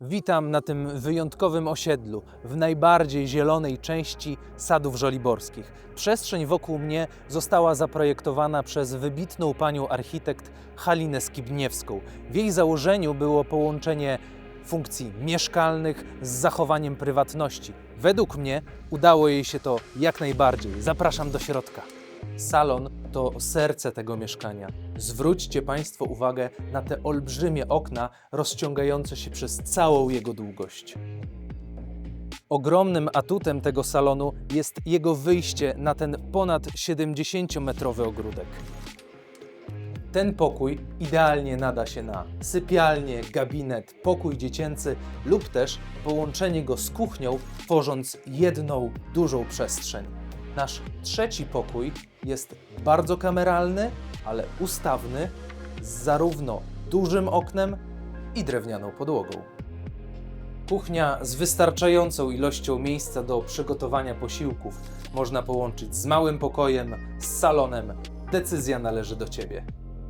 Witam na tym wyjątkowym osiedlu, w najbardziej zielonej części Sadów Żoliborskich. Przestrzeń wokół mnie została zaprojektowana przez wybitną panią architekt Halinę Skibniewską. W jej założeniu było połączenie funkcji mieszkalnych z zachowaniem prywatności. Według mnie udało jej się to jak najbardziej. Zapraszam do środka. Salon to serce tego mieszkania. Zwróćcie Państwo uwagę na te olbrzymie okna rozciągające się przez całą jego długość. Ogromnym atutem tego salonu jest jego wyjście na ten ponad 70-metrowy ogródek. Ten pokój idealnie nada się na sypialnię, gabinet, pokój dziecięcy lub też połączenie go z kuchnią, tworząc jedną dużą przestrzeń. Nasz trzeci pokój jest bardzo kameralny, ale ustawny, z zarówno dużym oknem i drewnianą podłogą. Kuchnia z wystarczającą ilością miejsca do przygotowania posiłków można połączyć z małym pokojem, z salonem. Decyzja należy do Ciebie.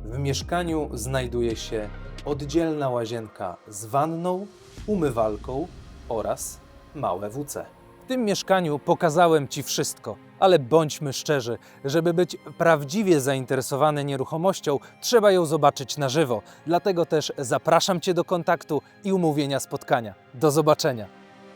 W mieszkaniu znajduje się oddzielna łazienka z wanną, umywalką oraz małe WC. Tym mieszkaniu pokazałem Ci wszystko, ale bądźmy szczerzy, żeby być prawdziwie zainteresowany nieruchomością, trzeba ją zobaczyć na żywo. Dlatego też zapraszam Cię do kontaktu i umówienia spotkania. Do zobaczenia.